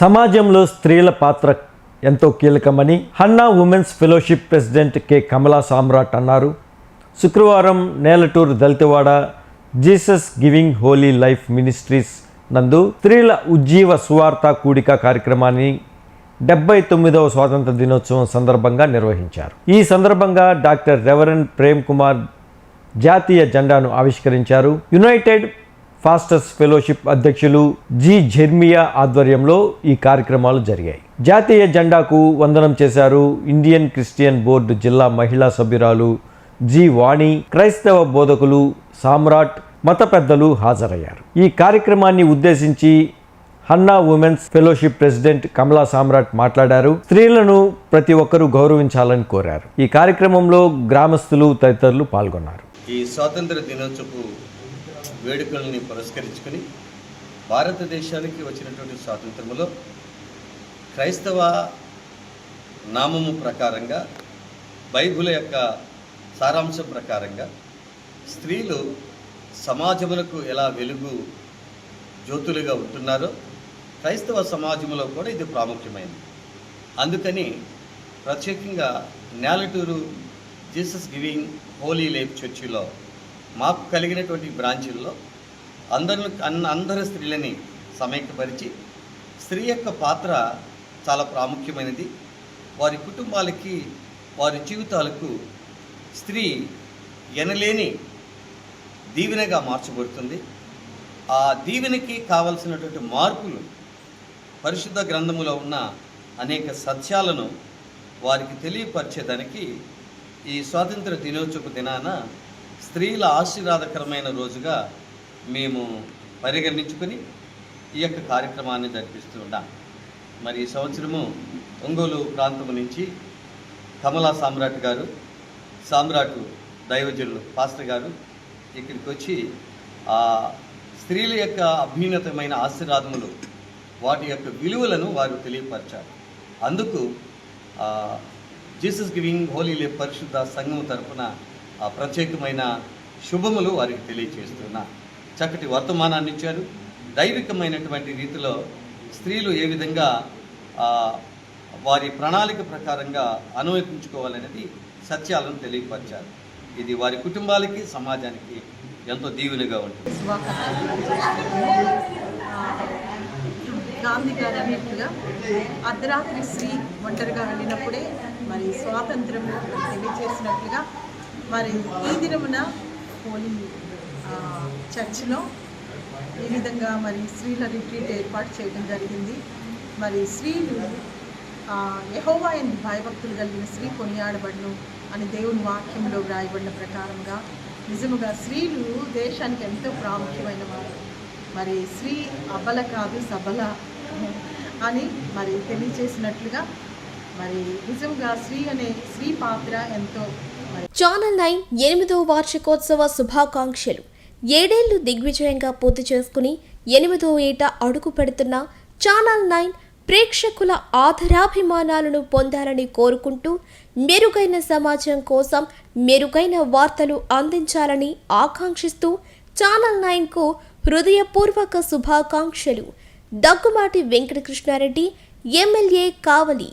సమాజంలో స్త్రీల పాత్ర ఎంతో కీలకమని Hannah women's fellowship president K. Kamala Samrat అన్నారు. శుక్రవారం Nelaturu దళితవాడ Jesus giving holy life ministries నందు స్త్రీల ఉజ్జీవ సువార్త కూడిక కార్యక్రమాన్ని డెబ్బై తొమ్మిదవ స్వాతంత్ర దినోత్సవం సందర్భంగా నిర్వహించారు. ఈ సందర్భంగా డాక్టర్ రెవరెండ్ ప్రేమ్ కుమార్ జాతీయ జెండాను ఆవిష్కరించారు. యునైటెడ్ పాస్టర్స్ ఫెలోషిప్ అధ్యక్షులు జి జెర్మియా ఆధ్వర్యంలో ఈ కార్యక్రమాలు జరిగాయి. జాతీయ జెండాకు వందనం చేశారు ఇండియన్ క్రిస్టియన్ బోర్డు జిల్లా మహిళా సభ్యురాలు జి వాణి. క్రైస్తవ బోధకులు సామ్రాట్ మత పెద్దలు హాజరయ్యారు. ఈ కార్యక్రమాన్ని ఉద్దేశించి Hannah women's fellowship president Kamala Samrat మాట్లాడారు. స్త్రీలను ప్రతి ఒక్కరూ గౌరవించాలని కోరారు. ఈ కార్యక్రమంలో గ్రామస్తులు తదితరులు పాల్గొన్నారు. ఈ స్వాతంత్ర దినోత్సవపు వేడుకల్ని పురస్కరించుకొని భారతదేశానికి వచ్చినటువంటి స్వాతంత్రములో క్రైస్తవ నామము ప్రకారంగా బైబుల్ యొక్క సారాంశం ప్రకారంగా స్త్రీలు సమాజములకు ఎలా వెలుగు జ్యోతులుగా ఉంటున్నారో క్రైస్తవ సమాజంలో కూడా ఇది ప్రాముఖ్యమైనది. అందుకని ప్రత్యేకంగా Nelaturu Jesus giving holy life చర్చిలో మాకు కలిగినటువంటి బ్రాంచీల్లో అందరిని అన్న అందరి స్త్రీలని సమైక్యపరిచి స్త్రీ యొక్క పాత్ర చాలా ప్రాముఖ్యమైనది. వారి కుటుంబాలకి వారి జీవితాలకు స్త్రీ ఎనలేని దీవెనగా మార్చబడుతుంది. ఆ దీవెనకి కావలసినటువంటి మార్పులు పరిశుద్ధ గ్రంథములో ఉన్న అనేక సత్యాలను వారికి తెలియపరిచేదానికి ఈ స్వాతంత్ర దినోత్సవ దినాన స్త్రీల ఆశీర్వాదకరమైన రోజుగా మేము పరిగణించుకొని ఈ యొక్క కార్యక్రమాన్ని జరిపిస్తూ ఉన్నాం. మరి ఈ సంవత్సరము ఒంగోలు ప్రాంతం నుంచి కమలా సామ్రాట్ గారు సామ్రాట్ దైవజనులు పాస్టర్ గారు ఇక్కడికి వచ్చి ఆ స్త్రీల యొక్క అభ్యున్నతమైన ఆశీర్వాదములు వాటి యొక్క విలువలను వారు తెలియపరిచారు. అందుకు జీసస్ గివింగ్ హోలీ లే పరిశుద్ధ సంఘం తరపున ప్రత్యేకమైన శుభములు వారికి తెలియచేస్తున్నా. చక్కటి వర్తమానాన్ని ఇచ్చారు. దైవికమైనటువంటి రీతిలో స్త్రీలు ఏ విధంగా వారి ప్రణాళిక ప్రకారంగా అనుమతించుకోవాలనేది సత్యాలను తెలియపరిచారు. ఇది వారి కుటుంబాలకి సమాజానికి ఎంతో దీవెనగా ఉంటుంది. గాంధీ గారు అన్నట్టుగా అర్ధరాత్రి స్త్రీ ఒంటరిగా వెళ్ళినప్పుడే మరి స్వాతంత్రం తెలియజేసినట్లుగా మరి ఈ దినమున హోలీ చర్చిలో ఈ విధంగా మరి స్త్రీల రిట్రీట్ ఏర్పాటు చేయడం జరిగింది. మరి స్త్రీలు ఆ, ఎందు భయభక్తులు కలిగిన స్త్రీ కొనియాడబడును అని దేవుని వాక్యంలో వ్రాయబడిన ప్రకారంగా నిజముగా స్త్రీలు దేశానికి ఎంతో ప్రాముఖ్యమైన వారు. మరి స్త్రీ అబల కాదు సబల అని మరి తెలియచేసినట్లుగా మరి నిజంగా స్త్రీ అనే స్త్రీ పాత్ర ఎంతో ఛానల్ నైన్ ఎనిమిదో వార్షికోత్సవ శుభాకాంక్షలు. ఏడేళ్ళు దిగ్విజయంగా పూర్తి చేసుకుని ఎనిమిదో ఏట అడుగు పెడుతున్న ఛానల్ నైన్ ప్రేక్షకుల ఆధరాభిమానాలను పొందాలని కోరుకుంటూ మెరుగైన సమాజం కోసం మెరుగైన వార్తలు అందించాలని ఆకాంక్షిస్తూ ఛానల్ నైన్కు హృదయపూర్వక శుభాకాంక్షలు. దగ్గుమాటి వెంకటకృష్ణారెడ్డి ఎమ్మెల్యే కావలి.